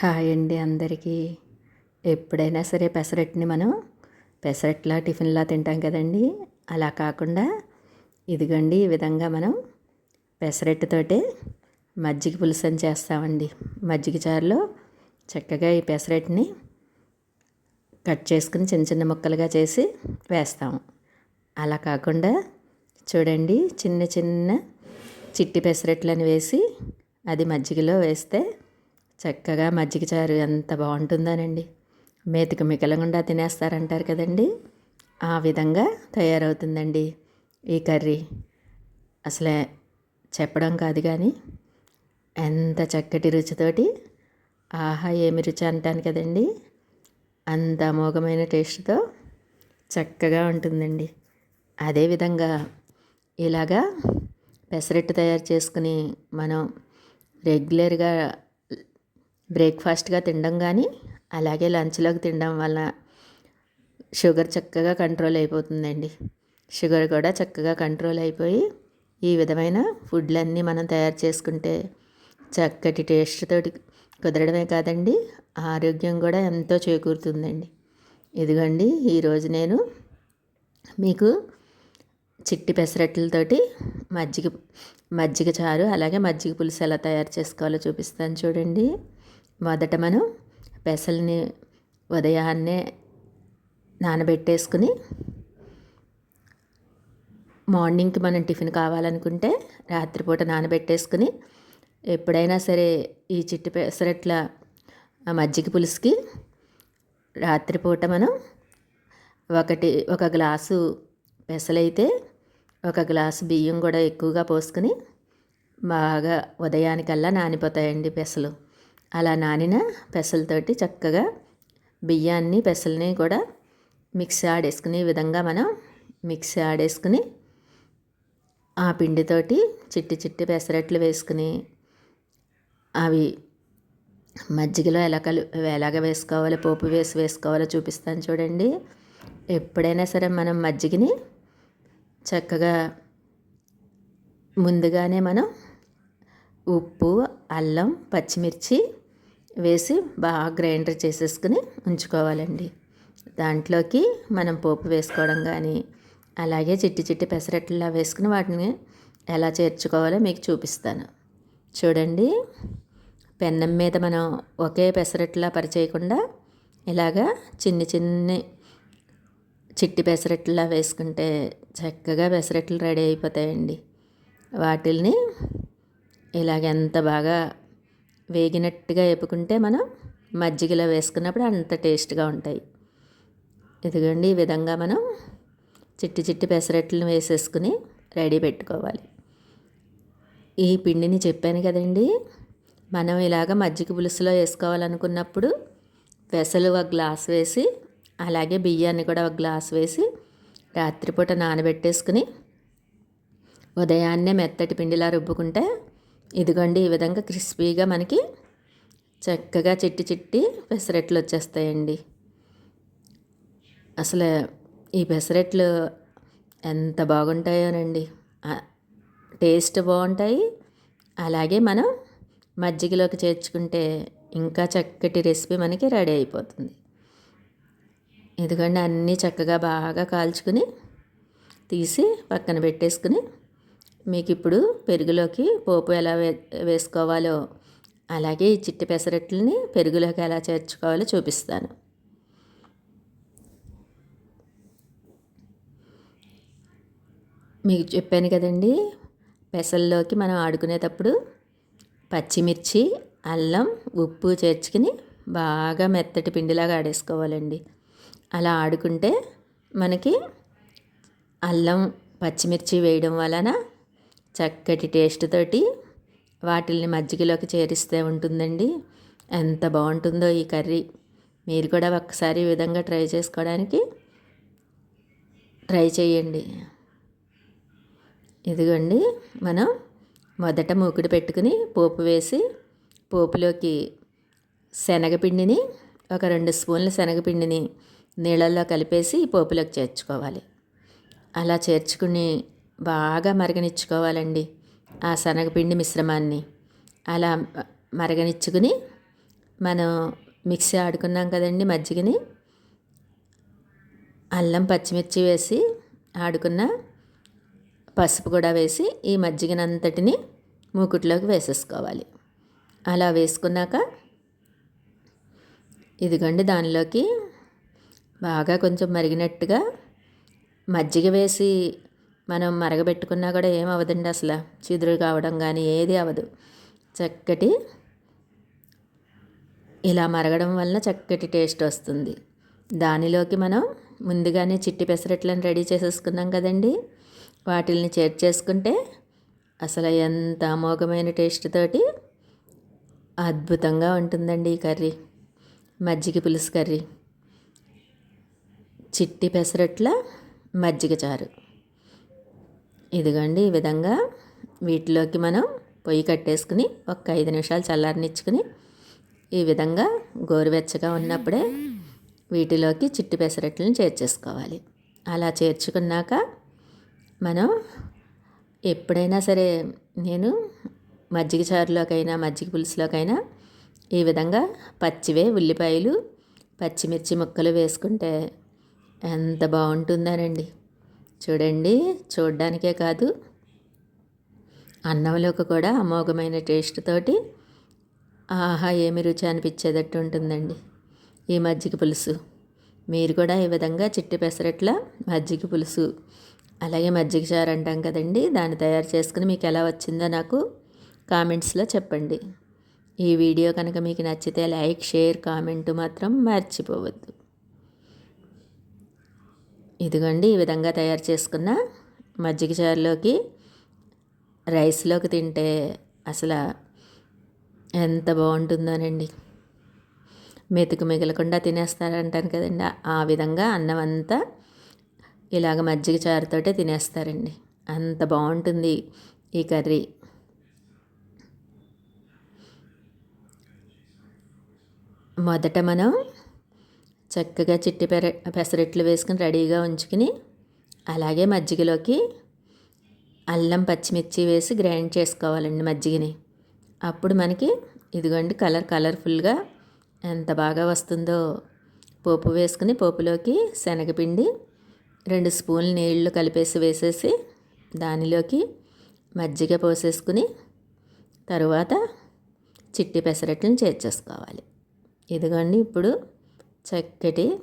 Hi అండి అందరికీ. ఎప్పుడైనా సరే పెసరట్ని మనం పెసరట్లా టిఫిన్లా తింటాం కదండి. అలా కాకుండా ఇదిగండి ఈ విధంగా మనం పెసరట్టుతోటే మజ్జిగ పులుసు అని చేస్తామండి. మజ్జిగ చారులో చక్కగా ఈ పెసరట్ని కట్ చేసుకుని చిన్న చిన్న ముక్కలుగా చేసి వేస్తాము అలా కాకుండా చూడండి చిన్న చిన్న చిట్టి పెసరట్లని వేసి అది మజ్జిగలో వేస్తే చక్కగా మజ్జిగ చారు ఎంత బాగుంటుందోనండి. మేతికి మికలగుండా తినేస్తారంటారు కదండి. ఆ విధంగా తయారవుతుందండి ఈ కర్రీ. అసలే చెప్పడం కాదు కానీ ఎంత చక్కటి రుచితోటి ఆహా ఏమి రుచి అంటాను కదండి. అంత అమోఘమైన టేస్ట్తో చక్కగా ఉంటుందండి. అదేవిధంగా ఇలాగా పెసరట్టు తయారు చేసుకుని మనం రెగ్యులర్గా బ్రేక్ఫాస్ట్గా తినడం కానీ అలాగే లంచ్లోకి తినడం వల్ల షుగర్ చక్కగా కంట్రోల్ అయిపోతుందండి. షుగర్ కూడా చక్కగా కంట్రోల్ అయిపోయి ఈ విధమైన ఫుడ్లన్నీ మనం తయారు చేసుకుంటే చక్కటి టేస్ట్ తోటి కుదరడమే కాదండి ఆరోగ్యం కూడా ఎంతో చేకూరుతుందండి. ఇదిగోండి ఈరోజు నేను మీకు చిట్టి పెసరట్లతోటి మజ్జిగ మజ్జిగ చారు అలాగే మజ్జిగ పులుసు ఎలా తయారు చేసుకోవాలో చూపిస్తాను చూడండి. మొదట మనం పెసల్ని ఉదయాన్నే నానబెట్టేసుకుని మార్నింగ్కి మనం టిఫిన్ కావాలనుకుంటే రాత్రిపూట నానబెట్టేసుకుని ఎప్పుడైనా సరే ఈ చిట్టి పెసరట్ల మజ్జిగ పులుసుకి రాత్రిపూట మనం ఒకటి ఒక గ్లాసు పెసలైతే ఒక గ్లాసు బియ్యం కూడా ఎక్కువగా పోసుకొని బాగా ఉదయానికల్లా నానిపోతాయండి పెసలు. అలా నానిన పెసలతోటి చక్కగా బియ్యాన్ని పెసల్ని కూడా మిక్సీ ఆడేసుకునే విధంగా మనం మిక్సీ ఆడేసుకుని ఆ పిండితోటి చిట్టి చిట్టి పెసరట్లు వేసుకుని అవి మజ్జిగలో ఎలా కలు ఎలాగ వేసుకోవాలి పోపు వేసి వేసుకోవాలో చూపిస్తాను చూడండి. ఎప్పుడైనా సరే మనం మజ్జిగని చక్కగా ముందుగానే మనం ఉప్పు అల్లం పచ్చిమిర్చి వేసి బాగా గ్రైండర్ చేసేసుకుని ఉంచుకోవాలండి. దాంట్లోకి మనం పోపు వేసుకోవడం కానీ అలాగే చిట్టి చిట్టి పెసరట్లా వేసుకుని వాటిని ఎలా చేర్చుకోవాలో మీకు చూపిస్తాను. చూడండి పెన్నం మీద మనం ఒకే పెసరట్లా పరిచేయకుండా ఇలాగా చిన్ని చిన్ని చిట్టి పెసరట్లా వేసుకుంటే చక్కగా పెసరట్లు రెడీ అయిపోతాయండి. వాటిల్ని ఇలాగ ఎంత బాగా వేగినట్టుగా వేపుకుంటే మనం మజ్జిగలో వేసుకున్నప్పుడు అంత టేస్ట్గా ఉంటాయి. ఇదిగోండి ఈ విధంగా మనం చిట్టి చిట్టి పెసరట్లను వేసేసుకుని రెడీ పెట్టుకోవాలి. ఈ పిండిని చెప్పాను కదండి మనం ఇలాగ మజ్జిగ పులుసులో వేసుకోవాలనుకున్నప్పుడు పెసలు ఒక గ్లాస్ వేసి అలాగే బియ్యాన్ని కూడా ఒక గ్లాస్ వేసి రాత్రిపూట నానబెట్టేసుకుని ఉదయాన్నే మెత్తటి పిండిలా రుబ్బుకుంటే ఇదిగోండి ఈ విధంగా క్రిస్పీగా మనకి చక్కగా చిట్టి చిట్టి పెసరట్లు వచ్చేస్తాయండి. అసలు ఈ పెసరట్లు ఎంత బాగుంటాయోనండి. టేస్ట్ బాగుంటాయి. అలాగే మనం మజ్జిగలోకి చేర్చుకుంటే ఇంకా చక్కటి రెసిపీ మనకి రెడీ అయిపోతుంది. ఎందుకంటే అన్నీ చక్కగా బాగా కాల్చుకుని తీసి పక్కన పెట్టేసుకుని మీకు ఇప్పుడు పెరుగులోకి పోపు ఎలా వే వేసుకోవాలో అలాగే ఈ చిట్టి పెసరట్లని పెరుగులోకి ఎలా చేర్చుకోవాలో చూపిస్తాను. మీకు చెప్పాను కదండి పెసల్లోకి మనం ఆడుకునేటప్పుడు పచ్చిమిర్చి అల్లం ఉప్పు చేర్చుకుని బాగా మెత్తటి పిండిలాగా ఆడేసుకోవాలండి. అలా ఆడుకుంటే మనకి అల్లం పచ్చిమిర్చి వేయడం వలన చక్కటి టేస్ట్ తోటి వాటిల్ని మజ్జిగలోకి చేరిస్తే ఉంటుందండి. ఎంత బాగుంటుందో ఈ కర్రీ. మీరు కూడా ఒక్కసారి ఈ విధంగా ట్రై చేసుకోవడానికి ట్రై చేయండి. ఇదిగోండి మనం మొదట మూకుడు పెట్టుకుని పోపు వేసి పోపులోకి శనగపిండిని ఒక రెండు స్పూన్ల శనగపిండిని నీళ్ళల్లో కలిపేసి పోపులోకి చేర్చుకోవాలి. అలా చేర్చుకుని బాగా మరగనిచ్చుకోవాలండి ఆ శనగపిండి మిశ్రమాన్ని. అలా మరగనిచ్చుకుని మనం మిక్సీ ఆడుకున్నాం కదండి మజ్జిగని. అల్లం పచ్చిమిర్చి వేసి ఆడుకున్న పసుపు కూడా వేసి ఈ మజ్జిగనంతటిని మూకుట్లోకి వేసేసుకోవాలి. అలా వేసుకున్నాక ఇదిగోండి దానిలోకి బాగా కొంచెం మరిగినట్టుగా మజ్జిగ వేసి మనం మరగబెట్టుకున్నా కూడా ఏం అవ్వదండి అసలు. చిదురు కావడం కానీ ఏది అవ్వదు. చక్కటి ఇలా మరగడం వలన చక్కటి టేస్ట్ వస్తుంది. దానిలోకి మనం ముందుగానే చిట్టి పెసరట్లను రెడీ చేసేసుకున్నాం కదండి. వాటిల్ని చేర్చేసుకుంటే అసలు ఎంత అమోఘమైన టేస్ట్ తోటి అద్భుతంగా ఉంటుందండి ఈ కర్రీ. మజ్జిగ పులుసు కర్రీ. చిట్టి పెసరట్ల మజ్జిగ చారు. ఇదిగోండి ఈ విధంగా వీటిలోకి మనం పొయ్యి కట్టేసుకుని ఒక ఐదు నిమిషాలు చల్లారనిచ్చుకుని ఈ విధంగా గోరువెచ్చగా ఉన్నప్పుడే వీటిలోకి చిట్టి పెసరట్లను చేర్చేసుకోవాలి. అలా చేర్చుకున్నాక మనం ఎప్పుడైనా సరే నేను మజ్జిగ చారులోకైనా మజ్జిగ పులుసులోకైనా ఈ విధంగా పచ్చివే ఉల్లిపాయలు పచ్చిమిర్చి ముక్కలు వేసుకుంటే ఎంత బాగుంటుందనండి. చూడండి చూడ్డానికే కాదు అన్నంలోకి కూడా అమోఘమైన టేస్ట్ తోటి ఆహా ఏమి రుచి అనిపించేటట్టు ఉంటుందండి. ఈ మజ్జిగ పులుసు. మీరు కూడా ఈ విధంగా చిట్టి పెసరట్ల మజ్జిగ పులుసు. అలాగే మజ్జిగ చారు అంటాం కదండి దాన్ని తయారు చేసుకుని మీకు ఎలా వచ్చిందో నాకు కామెంట్స్లో చెప్పండి. ఈ వీడియో కనుక మీకు నచ్చితే లైక్ షేర్ కామెంట్ మాత్రం మర్చిపోవద్దు. ఇదిగోండి ఈ విధంగా తయారు చేసుకున్న మజ్జిగ చారులోకి రైస్లోకి తింటే అసలు ఎంత బాగుంటుందోనండి. మెతుకు మిగలకుండా తినేస్తారంటాను కదండి. ఆ విధంగా అన్నం అంతా ఇలాగ మజ్జిగ చారుతోటే తినేస్తారండి. అంత బాగుంటుంది ఈ కర్రీ. మొదట మనం చక్కగా చిట్టి పెర పెసరెట్లు వేసుకుని రెడీగా ఉంచుకుని అలాగే మజ్జిగలోకి అల్లం పచ్చిమిర్చి వేసి గ్రైండ్ చేసుకోవాలండి మజ్జిగని. అప్పుడు మనకి ఇదిగోండి కలర్ కలర్ఫుల్గా ఎంత బాగా వస్తుందో. పోపు వేసుకుని పోపులోకి శనగపిండి రెండు స్పూన్లు నీళ్ళు కలిపేసి వేసేసి దానిలోకి మజ్జిగ పోసేసుకుని తరువాత చిట్టి పెసరట్లను చేర్చేసుకోవాలి. ఇదిగోండి ఇప్పుడు చక్కటి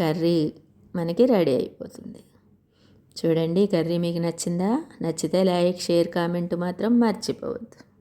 కర్రీ మనకి రెడీ అయిపోతుంది. చూడండి కర్రీ మీకు నచ్చిందా? నచ్చితే లైక్ షేర్ కామెంట్ మాత్రం మర్చిపోవద్దు.